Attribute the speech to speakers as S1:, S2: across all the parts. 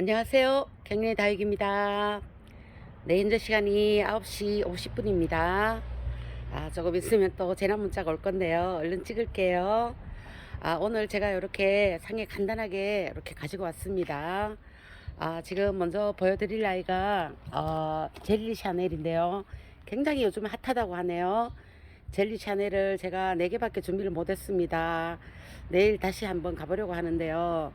S1: 안녕하세요. 경례 다육입니다. 네, 현재 시간이 9시 50분입니다. 아, 조금 있으면 또 재난 문자가 올 건데요. 얼른 찍을게요. 아, 오늘 제가 이렇게 상에 간단하게 이렇게 가지고 왔습니다. 아, 지금 먼저 보여드릴 아이가 어, 젤리 샤넬인데요. 굉장히 요즘 핫하다고 하네요. 젤리 샤넬을 제가 4개밖에 준비를 못했습니다. 내일 다시 한번 가보려고 하는데요.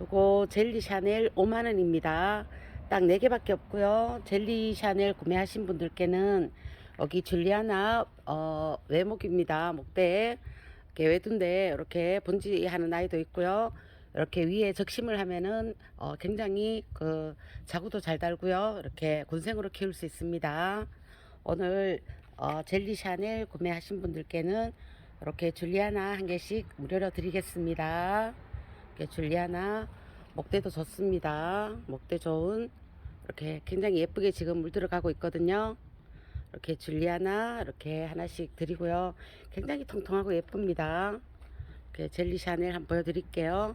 S1: 요거 젤리 샤넬 5만원입니다. 딱 4개밖에 없고요. 젤리 샤넬 구매하신 분들께는 여기 줄리아나 어, 외목입니다. 목대 이렇게 외두인데 이렇게 분지하는 아이도 있고요. 이렇게 위에 적심을 하면은 어, 굉장히 그 자구도 잘 달고요. 이렇게 군생으로 키울 수 있습니다. 오늘 어, 젤리 샤넬 구매하신 분들께는 이렇게 줄리아나 한 개씩 무료로 드리겠습니다. 이렇게 줄리아나 목대도 좋습니다. 목대 좋은 이렇게 굉장히 예쁘게 지금 물들어가고 있거든요. 이렇게 줄리아나 이렇게 하나씩 드리고요. 굉장히 통통하고 예쁩니다. 이렇게 젤리 샤넬 한번 보여드릴게요.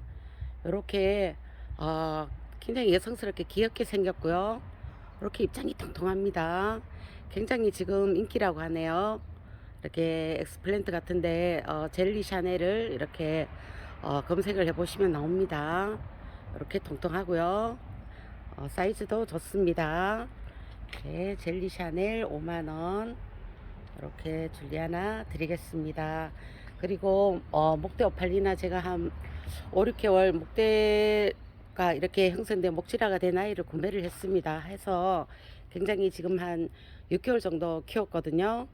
S1: 이렇게 어, 굉장히 여성스럽게 귀엽게 생겼고요. 이렇게 입장이 통통합니다. 굉장히 지금 인기라고 하네요. 이렇게 엑스플랜트 같은데 어, 젤리 샤넬을 이렇게 어, 검색을 해보시면 나옵니다. 이렇게 통통하고요. 어, 사이즈도 좋습니다. 이렇게 젤리 샤넬 5만원 이렇게 줄리아나 드리겠습니다. 그리고 어, 목대 오팔리나 제가 한 5, 6개월 목대가 이렇게 형성된 목질화가 된 아이를 구매를 했습니다. 해서 굉장히 지금 한 6개월 정도 키웠거든요.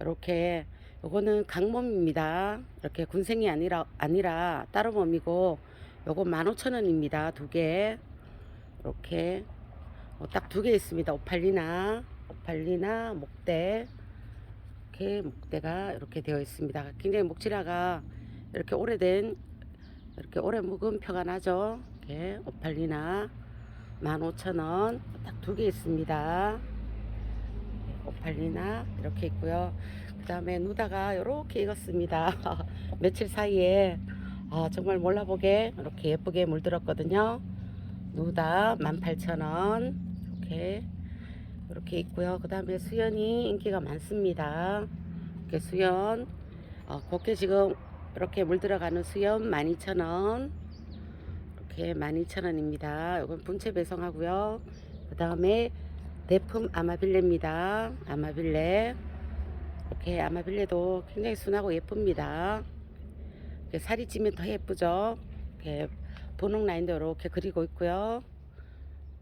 S1: 이렇게 요거는 강몸입니다. 이렇게 군생이 아니라 아니라 따로 몸이고 요거 15,000원입니다. 두 개. 이렇게 어, 딱두 개 있습니다. 오팔리나 오팔리나 목대 이렇게 목대가 이렇게 되어 있습니다. 굉장히 목질화가 이렇게 오래된 이렇게 오래 묵은 표가 나죠. 이렇게 오팔리나 15,000원 딱 두 개 있습니다. 오팔리나 이렇게 있고요. 그 다음에 누다가 이렇게 익었습니다. 며칠 사이에 아, 정말 몰라보게 이렇게 예쁘게 물들었거든요. 누다 18,000원 이렇게 이렇게 있고요. 그 다음에 수연이 인기가 많습니다. 이렇게 수연 어, 곱게 지금 이렇게 물들어가는 수연 12,000원 이렇게 12,000원입니다. 이건 분체 배송하고요. 그 다음에 대품 아마빌레입니다. 아마빌레. 이렇게 아마빌레도 굉장히 순하고 예쁩니다. 이렇게 살이 찌면 더 예쁘죠. 이렇게 분홍 라인도 이렇게 그리고 있고요.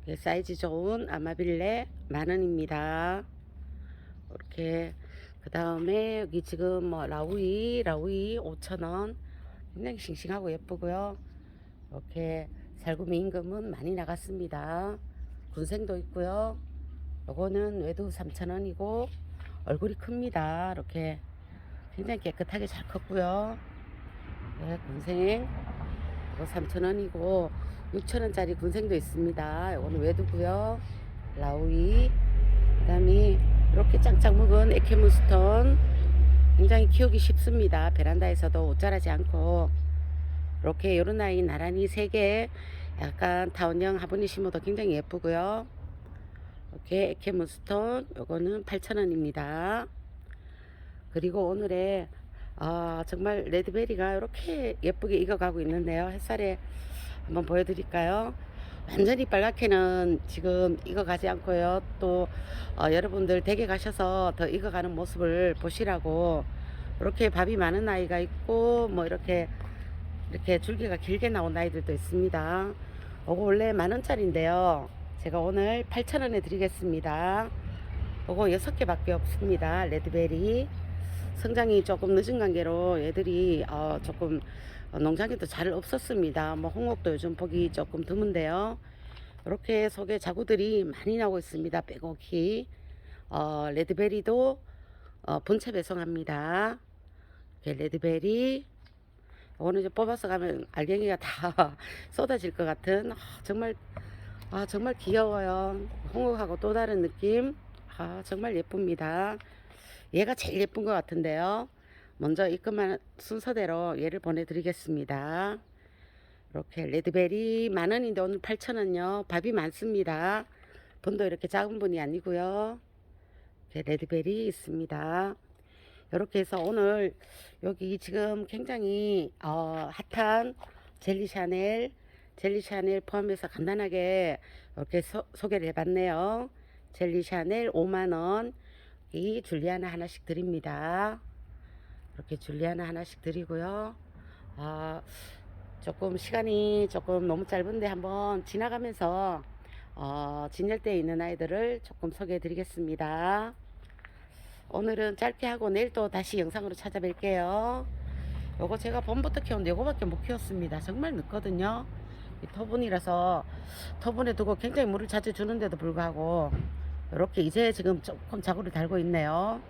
S1: 이렇게 사이즈 좋은 아마빌레 만원입니다. 이렇게 그 다음에 여기 지금 뭐 라우이 라우이 5천원 굉장히 싱싱하고 예쁘고요. 이렇게 살구미 임금은 많이 나갔습니다. 군생도 있고요. 요거는 외두 3,000원이고 얼굴이 큽니다. 이렇게 굉장히 깨끗하게 잘 컸고요. 네, 군생 이거 3,000원이고 6,000원짜리 군생도 있습니다. 요거는 외두고요. 라우이 그다음에 이렇게 짱짱 먹은 에케문스톤 굉장히 키우기 쉽습니다. 베란다에서도 옷 자라지 않고 이렇게 요런 아이 나란히 3개 약간 타원형 화분이 심어도 굉장히 예쁘고요. 이렇게 에케문스톤 요거는 8,000원입니다. 그리고 오늘의 아, 정말 레드베리가 이렇게 예쁘게 익어가고 있는데요. 햇살에 한번 보여드릴까요? 완전히 빨갛게는 지금 익어가지 않고요. 또 어, 여러분들 댁에 가셔서 더 익어가는 모습을 보시라고 이렇게 밥이 많은 아이가 있고 뭐 이렇게 이렇게 줄기가 길게 나온 아이들도 있습니다. 이거 원래 만 원짜리인데요. 제가 오늘 8,000원에 드리겠습니다. 이거 6개밖에 없습니다. 레드베리. 성장이 조금 늦은 관계로 얘들이 어, 조금 어, 농장에도 잘 없었습니다. 뭐 홍옥도 요즘 보기 조금 드문데요. 이렇게 속에 자구들이 많이 나오고 있습니다. 빼곡히 어, 레드베리도 어, 본체 배송합니다. 레드베리 오늘 이제 뽑아서 가면 알갱이가 다 쏟아질 것 같은 아, 정말 아 정말 귀여워요. 홍옥하고 또 다른 느낌. 아 정말 예쁩니다. 얘가 제일 예쁜 것 같은데요. 먼저 입금한 순서대로 얘를 보내드리겠습니다. 이렇게 레드베리 만 원인데 오늘 8천 원요. 밥이 많습니다. 분도 이렇게 작은 분이 아니고요. 이렇게 레드베리 있습니다. 이렇게 해서 오늘 여기 지금 굉장히 어, 핫한 젤리 샤넬 젤리 샤넬 포함해서 간단하게 이렇게 소, 소개를 해봤네요. 젤리 샤넬 5만 원. 이 줄리아나 하나씩 드립니다. 이렇게 줄리아나 하나씩 드리고요. 아, 조금 시간이 조금 너무 짧은데 한번 지나가면서 어, 진열대에 있는 아이들을 조금 소개해 드리겠습니다. 오늘은 짧게 하고 내일 또 다시 영상으로 찾아뵐게요. 요거 제가 봄부터 키웠는데 요거밖에 못 키웠습니다. 정말 늦거든요. 이 토분이라서 토분에 두고 굉장히 물을 자주 주는데도 불구하고 이렇게 이제 지금 조금 자구를 달고 있네요.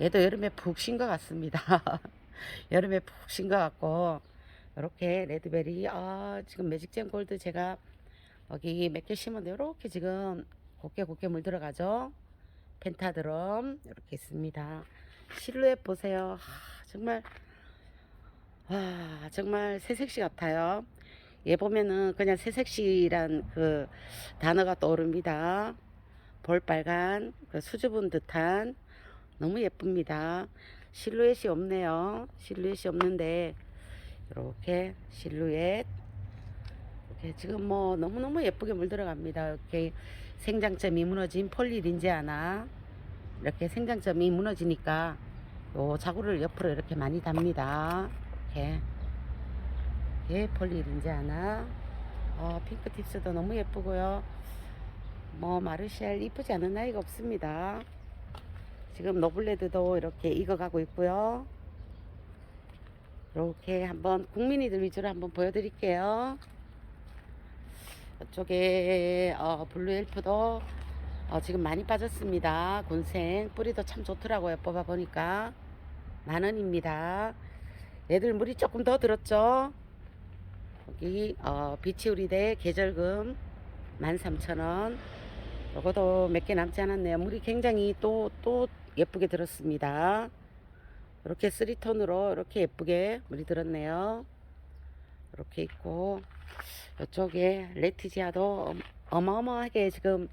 S1: 얘도 여름에 푹 쉰 것 같습니다. 여름에 푹 쉰 것 같고 이렇게 레드베리 아 지금 매직잼 골드 제가 여기 몇 개 심었는데 이렇게 지금 곱게 곱게 물 들어가죠. 펜타드럼 이렇게 있습니다. 실루엣 보세요. 하, 정말 와 정말 새색시 같아요. 얘 보면은 그냥 새색시란 그 단어가 떠오릅니다. 볼빨간 그 수줍은 듯한 너무 예쁩니다. 실루엣이 없네요. 실루엣이 없는데 이렇게 실루엣 이렇게 지금 뭐 너무너무 예쁘게 물들어갑니다. 이렇게 생장점이 무너진 폴리린제 하나 이렇게 생장점이 무너지니까 요 자구를 옆으로 이렇게 많이 답니다. 이렇게 예, 폴리린제 하나 어, 핑크 tips도 너무 예쁘고요. 뭐 마르샬 이쁘지 않은 아이가 없습니다. 지금 노블레드도 이렇게 익어가고 있고요. 이렇게 한번 국민이들 위주로 한번 보여드릴게요. 이쪽에 어, 블루 엘프도 어, 지금 많이 빠졌습니다. 군생 뿌리도 참 좋더라고요. 뽑아 보니까 만 원입니다. 얘들 물이 조금 더 들었죠. 여기 어, 비치우리대 계절금 13,000원. 요거도 몇 개 남지 않았네요. 물이 굉장히 또, 또 예쁘게 들었습니다. 이렇게 쓰리톤으로 이렇게 예쁘게 물이 들었네요. 이렇게 있고, 이쪽에 레티지아도 엄- 어마어마하게 지금,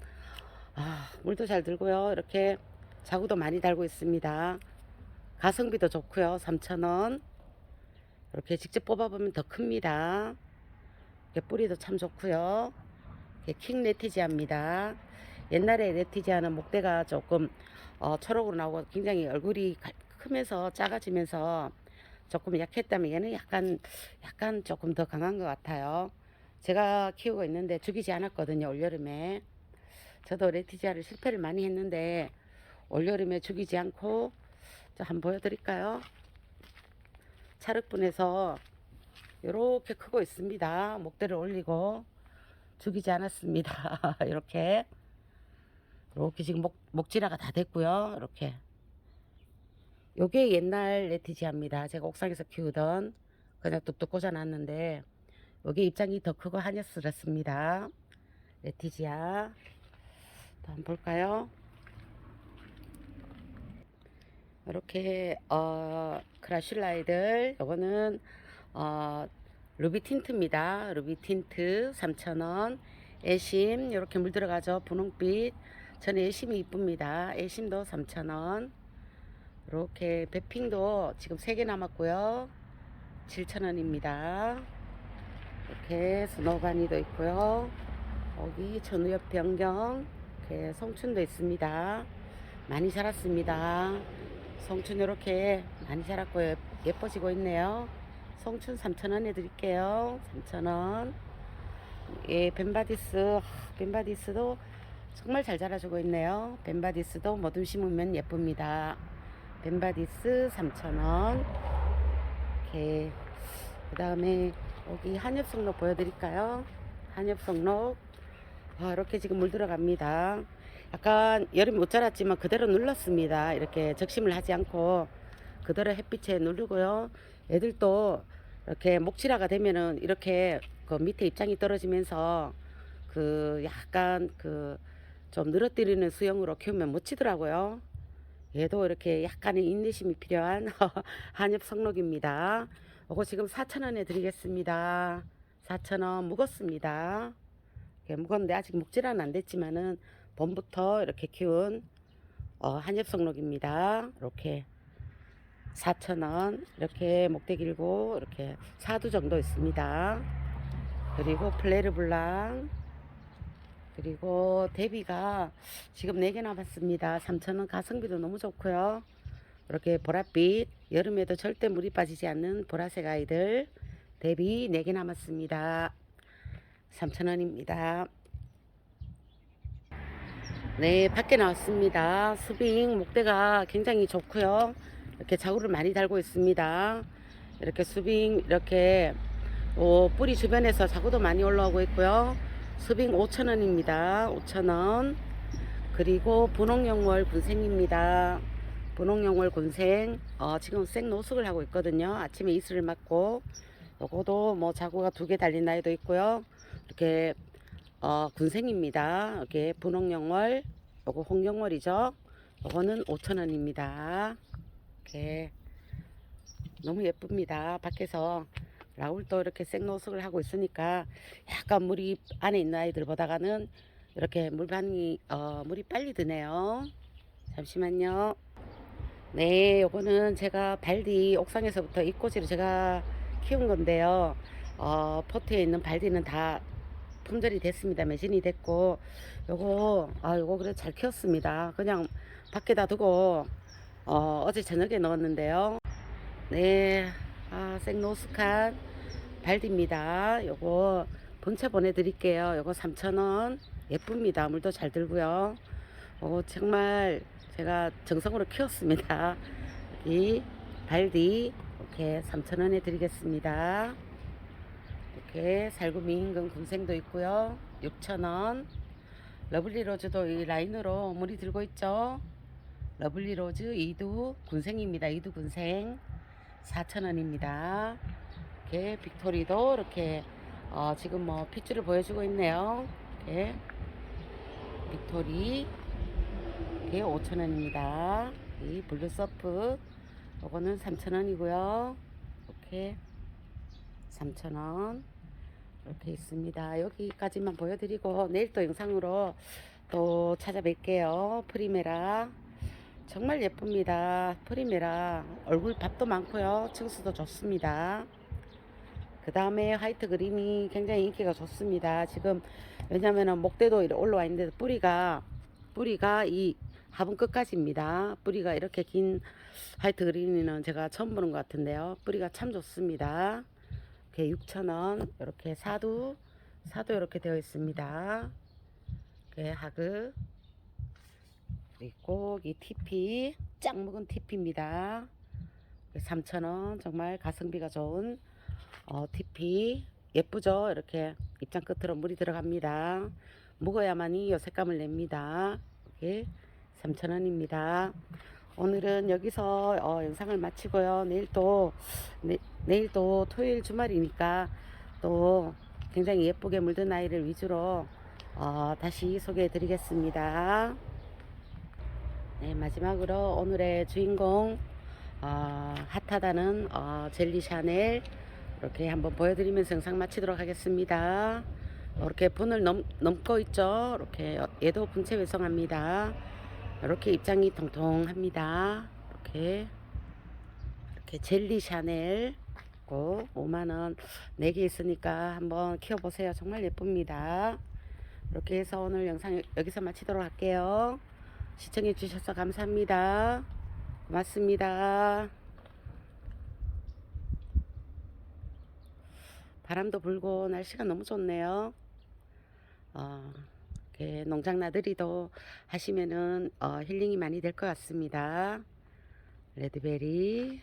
S1: 아, 물도 잘 들고요. 이렇게 자구도 많이 달고 있습니다. 가성비도 좋고요. 3,000원. 이렇게 직접 뽑아보면 더 큽니다. 뿌리도 참 좋고요. 킹 레티지아입니다. 옛날에 레티지아는 목대가 조금 어, 초록으로 나오고 굉장히 얼굴이 가- 크면서 작아지면서 조금 약했다면 얘는 약간 약간 조금 더 강한 것 같아요. 제가 키우고 있는데 죽이지 않았거든요 올여름에. 저도 레티지아를 실패를 많이 했는데 올여름에 죽이지 않고 저 한번 보여드릴까요? 찰흙분에서 이렇게 크고 있습니다. 목대를 올리고 죽이지 않았습니다. 이렇게 이렇게 지금 목, 목질화가 다 됐고요. 이렇게 요게 옛날 레티지아입니다. 제가 옥상에서 키우던 그냥 뚝뚝 꽂아놨는데 요게 입장이 더 크고 한여스럽습니다. 레티지아 또 한번 볼까요? 이렇게 어 크라슐라이들 요거는 어 루비 틴트입니다. 루비 틴트 3,000원. 애심 이렇게 물 들어가죠. 분홍빛. 저는 애심이 이쁩니다. 애심도 3,000원. 이렇게 배핑도 지금 3개 남았고요. 7,000원입니다. 이렇게 스노바니도 있고요. 여기 전우엽 변경 이렇게 성춘도 있습니다. 많이 자랐습니다. 성춘 이렇게 많이 자랐고 예- 예뻐지고 있네요. 성춘 3,000원에 드릴게요. 3,000원. 예, 벤바디스. 하, 벤바디스도 정말 잘 자라주고 있네요. 벤바디스도 뭐든 심으면 예쁩니다. 벤바디스 3,000원. 이렇게. 그 다음에 여기 한엽성록 보여드릴까요? 한엽성록. 아, 이렇게 지금 물 들어갑니다. 약간 여름에 못 자랐지만 그대로 눌렀습니다. 이렇게 적심을 하지 않고 그대로 햇빛에 누르고요. 애들도 이렇게 목질화가 되면은 이렇게 그 밑에 입장이 떨어지면서 그 약간 그 좀 늘어뜨리는 수영으로 키우면 못 치더라고요. 얘도 이렇게 약간의 인내심이 필요한 한엽 성록입니다. 이거 지금 4,000원에 드리겠습니다. 4,000원 묵었습니다. 묵었는데 아직 목질은 안 됐지만은 봄부터 이렇게 키운 어, 한엽성록입니다. 이렇게 4,000원 이렇게 목대 길고 이렇게 사두 정도 있습니다. 그리고 플레르블랑 그리고 대비가 지금 4개 남았습니다. 3,000원 가성비도 너무 좋고요. 이렇게 보랏빛 여름에도 절대 물이 빠지지 않는 보라색 아이들 대비 4개 남았습니다. 3,000원입니다. 네, 밖에 나왔습니다. 수빙 목대가 굉장히 좋고요. 이렇게 자구를 많이 달고 있습니다. 이렇게 수빙 이렇게 어, 뿌리 주변에서 자구도 많이 올라오고 있고요. 수빙 5,000원입니다. 5,000원. 그리고 분홍영월 군생입니다. 분홍영월 군생 어, 지금 생 노숙을 하고 있거든요. 아침에 이슬을 맞고 요거도 뭐 자구가 두 개 달린 나이도 있고요. 이렇게 어, 군생입니다. 이렇게 분홍영월 요거 홍영월이죠. 요거는 5,000원입니다. 이렇게 너무 예쁩니다. 밖에서 라울도 이렇게 생노숙을 하고 있으니까 약간 물이 안에 있는 아이들 보다가는 이렇게 물 반응이 어, 물이 빨리 드네요. 잠시만요. 네, 요거는 제가 발디 옥상에서부터 잎꽂이로 제가 키운 건데요. 어, 포트에 있는 발디는 다 품절이 됐습니다. 매진이 됐고, 요거, 아, 요거 그래 잘 키웠습니다. 그냥 밖에다 두고, 어, 어제 저녁에 넣었는데요. 네, 아, 생노숙한 발디입니다. 요거 본체 보내드릴게요. 요거 3,000원. 예쁩니다. 물도 잘 들고요. 어, 정말 제가 정성으로 키웠습니다. 이 발디 이렇게 3,000원에 드리겠습니다. 이렇게 살구미 인근 군생도 있고요. 6,000원. 러블리 로즈도 이 라인으로 물이 들고 있죠. 러블리 로즈 이두 군생입니다. 이두 군생 4,000원입니다. 이렇게 빅토리도 이렇게 어, 지금 뭐 핏줄을 보여주고 있네요. 이렇게 빅토리 이게 5,000원입니다. 이 블루 서프 요거는 3,000원이고요. 이렇게 3,000원 이렇게 있습니다. 여기까지만 보여드리고 내일 또 영상으로 또 찾아뵐게요. 프리메라 정말 예쁩니다. 프리메라 얼굴 밥도 많고요. 층수도 좋습니다. 그 다음에 화이트 그린이 굉장히 인기가 좋습니다. 지금 왜냐면은 목대도 이렇게 올라와 있는데 뿌리가 뿌리가 이 화분 끝까지입니다. 뿌리가 이렇게 긴 화이트 그린은 제가 처음 보는 것 같은데요. 뿌리가 참 좋습니다. 이렇게 6,000원 이렇게 사두 사두 이렇게 되어 있습니다. 이렇게 하그 그리고 이 TP 짱 묵은 TP입니다. 3,000원 정말 가성비가 좋은 어, TP 예쁘죠? 이렇게 입장 끝으로 물이 들어갑니다. 묵어야만이 요 색감을 냅니다. 이렇게 3,000원입니다. 오늘은 여기서 어, 영상을 마치고요. 내일 또 내, 내일 또 토요일 주말이니까 또 굉장히 예쁘게 물든 아이를 위주로 어, 다시 소개해 드리겠습니다. 네, 마지막으로 오늘의 주인공 어, 핫하다는 어, 젤리 샤넬 이렇게 한번 보여드리면서 영상 마치도록 하겠습니다. 이렇게 분을 넘, 넘고 있죠. 이렇게 얘도 분체 외성합니다. 이렇게 입장이 통통합니다. 이렇게 이렇게 젤리 샤넬 고 5만원 4개 있으니까 한번 키워보세요. 정말 예쁩니다. 이렇게 해서 오늘 영상 여기서 마치도록 할게요. 시청해 주셔서 감사합니다. 고맙습니다. 바람도 불고 날씨가 너무 좋네요. 어, 농장 나들이도 하시면은 어, 힐링이 많이 될 것 같습니다. 레드베리